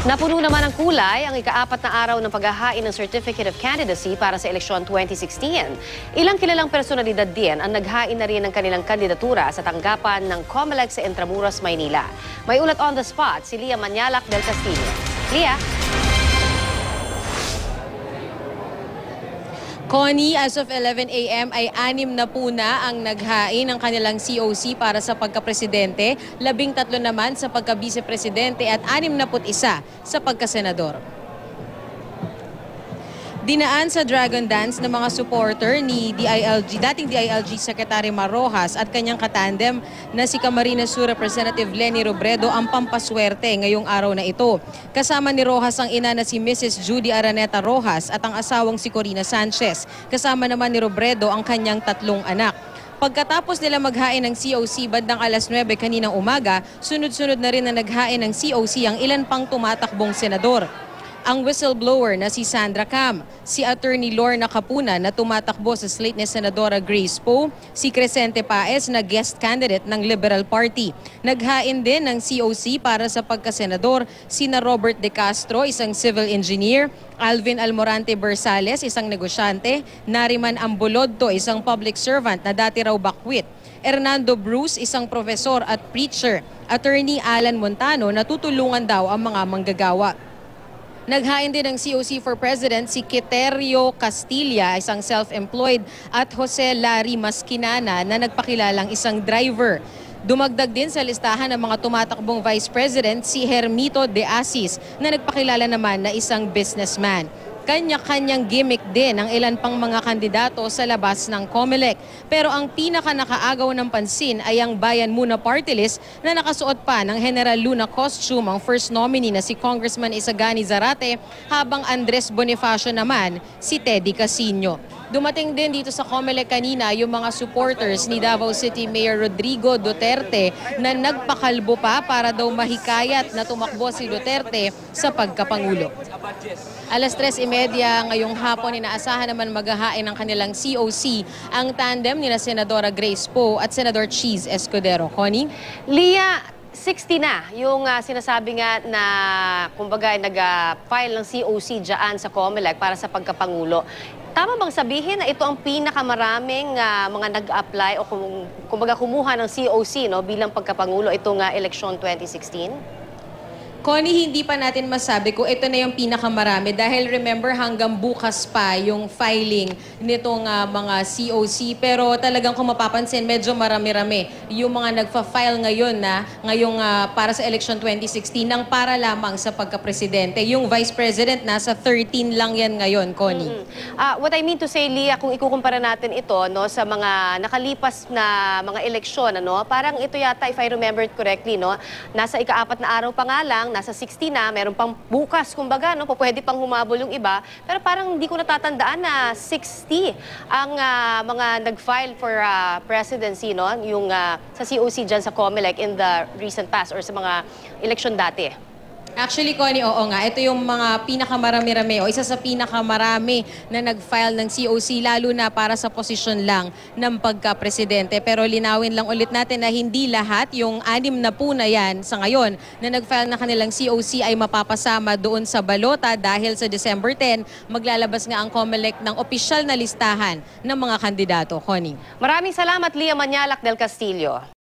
Napuno naman ng kulay ang ikaapat na araw ng paghahain ng Certificate of Candidacy para sa eleksyon 2016. Ilang kilalang personalidad din ang naghain na rin ng kanilang kandidatura sa tanggapan ng COMELEC sa Intramuros, Maynila. May ulat on the spot si Lia Manyalak del Castillo. Lia? Connie, as of 11 a.m. ay anim na po na ang naghain ng kanilang COC para sa pagkapresidente, labing tatlo naman sa pagka-vice-presidente at anim na put isa sa pagkasenador. Dinaan sa Dragon Dance ng mga supporter ni DILG, dating DILG Secretary Marojas at kanyang katandem na si Camarines Sur Representative Lenny Robredo ang pampaswerte ngayong araw na ito. Kasama ni Rojas ang ina na si Mrs. Judy Araneta Rojas at ang asawang si Corina Sanchez. Kasama naman ni Robredo ang kanyang tatlong anak. Pagkatapos nila maghain ng COC bandang alas 9 kaninang umaga, sunod-sunod na rin na naghain ng COC ang ilan pang tumatakbong senador ang whistleblower na si Sandra Cam, si Attorney Lorna Capuna na tumatakbo sa slate ni Senadora Grace Poe, si Crescente Paez na guest candidate ng Liberal Party. Naghain din ng COC para sa pagkasenador sina Robert De Castro, isang civil engineer, Alvin Almorante Bersales, isang negosyante, Nariman Ambulodto, isang public servant na dati raw bakwit, Hernando Bruce, isang profesor at preacher, Attorney Alan Montano na tutulungan daw ang mga manggagawa. Naghain din ng COC for President si Quiterio Castilla, isang self-employed, at Jose Larry Maskinana na nagpakilalang isang driver. Dumagdag din sa listahan ng mga tumatakbong Vice President si Hermito de Asis na nagpakilala naman na isang businessman kanya-kanyang gimmick din ang ilan pang mga kandidato sa labas ng COMELEC. Pero ang pinaka nakaagaw ng pansin ay ang Bayan Muna Party List na nakasuot pa ng General Luna costume ang first nominee na si Congressman Isagani Zarate habang Andres Bonifacio naman si Teddy Casino. Dumating din dito sa COMELEC kanina yung mga supporters ni Davao City Mayor Rodrigo Duterte na nagpakalbo pa para daw mahikayat na tumakbo si Duterte sa pagkapangulo. Alas 3.30 ngayong hapon, inaasahan naman maghahain ng kanilang COC ang tandem ni na Senadora Grace Poe at Senador Cheese Escudero. Connie? Lia, 60 na yung uh, sinasabi nga na kumbaga nag-file ng COC dyan sa COMELEC para sa pagkapangulo. Tama bang sabihin na ito ang pinakamaraming uh, mga nag-apply o kum kumbaga kumuha ng COC no, bilang pagkapangulo itong uh, election 2016? Connie, hindi pa natin masabi kung ito na yung pinakamarami dahil remember hanggang bukas pa yung filing nitong uh, mga COC pero talagang kung mapapansin medyo marami-rami yung mga nagfa-file ngayon na ngayong uh, para sa election 2016 nang para lamang sa pagka-presidente. Yung vice president nasa 13 lang yan ngayon, Connie. Mm -hmm. uh, what I mean to say, Lia, kung ikukumpara natin ito no sa mga nakalipas na mga eleksyon, ano, parang ito yata if I remember correctly, no, nasa ikaapat na araw pa nga lang nasa 60 na, meron pang bukas, kumbaga, no, pwede pang humabol yung iba. Pero parang hindi ko natatandaan na 60 ang uh, mga nag-file for uh, presidency, no, yung uh, sa COC dyan sa COMELEC in the recent past or sa mga election dati. Actually, Connie, oo nga. Ito yung mga pinakamarami-rami o isa sa pinakamarami na nag-file ng COC lalo na para sa posisyon lang ng pagka-presidente. Pero linawin lang ulit natin na hindi lahat yung anim na po na yan sa ngayon na nag-file na kanilang COC ay mapapasama doon sa balota dahil sa December 10 maglalabas nga ang COMELEC ng opisyal na listahan ng mga kandidato. Connie. Maraming salamat, Lia Manyalak del Castillo.